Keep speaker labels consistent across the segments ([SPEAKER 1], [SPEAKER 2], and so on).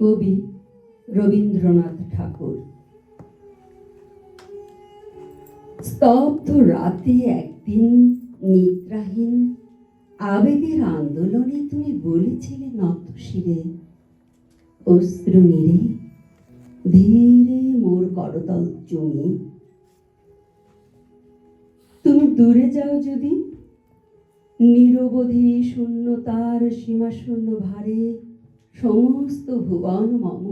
[SPEAKER 1] কবি রবীন্দ্রনাথ ঠাকুর। স্তব্ধ রাতে একদিন নিদ্রাহীন আবেগের আন্দোলনে তুমি বলেছিলে নত শিরে, অশ্রু নিরে, ধীরে মোর করতল চুমি। তুমি দূরে যাও যদি, নিরবধি শূন্যতার সীমা শূন্য ভারে সমস্ত ভুবন মম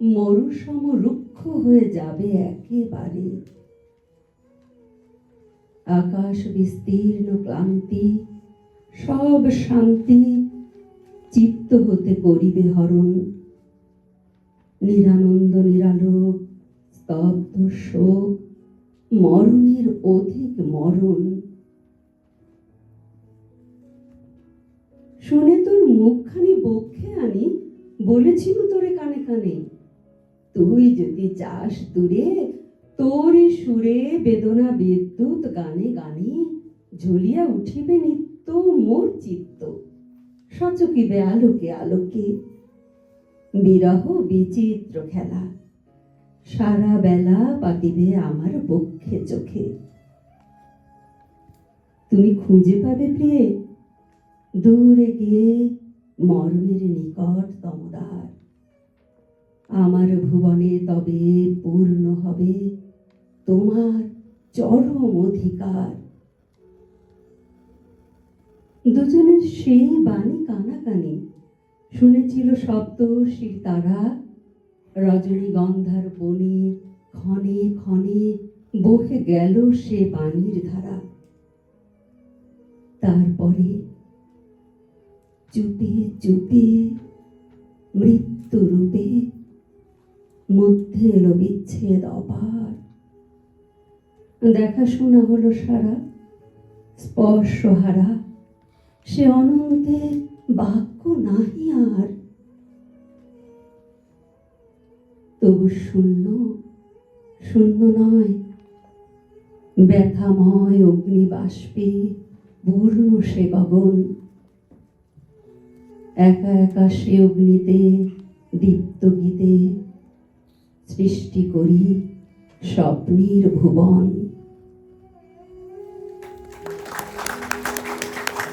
[SPEAKER 1] মরুসম রুক্ষ হয়ে যাবে একেবারে। আকাশ বিস্তীর্ণ ক্লান্তি, সব শান্তি চিত্ত হতে করিবে হরণ। নিরানন্দ নিরালোক, স্তব্ধ শোক, মরণের অধিক মরণ। শুনে তোর মুখখানি বক্ষে আনি, বলেছিল তোরে কানে কানে, তুই যদি চাস দূরে তোরই সুরে বেদনা বিদ্যুৎ গানে গানে ঝুলিয়া উঠিবে নিত্য মোর চিত্ত। সচকিবে আলোকে আলোকে, বিরহ বিচিত্র খেলা। সারা বেলা পাতিবে আমার বক্ষে চোখে। তুমি খুঁজে পাবে প্রিয়ে দূরে গিয়ে মর্মের নিকট তমদার আমার ভুবনে তবে পূর্ণ হবে তোমার চরম অধিকার। দুজনের সেই বাণী কানাকানি শুনেছিল সপ্তর্ষির তারা। রজনীগন্ধার বনে ক্ষণে ক্ষণে বহে গেল সে বাণীর ধারা। তারপরে চুপে চুপে, মৃত্যু রূপে, মধ্যে এলো বিচ্ছেদ অপার। দেখাশোনা হলো সারা স্পর্শ হারা সে অনন্তে বাক্য নাহি আর। তবু শূন্য শূন্য নয়, ব্যথাময় অগ্নিবাষ্পে, পূর্ণ সে গগন। একা একা সে অগ্নিতে দীপ্ত গীতে সৃষ্টি করি স্বপ্নের ভুবন।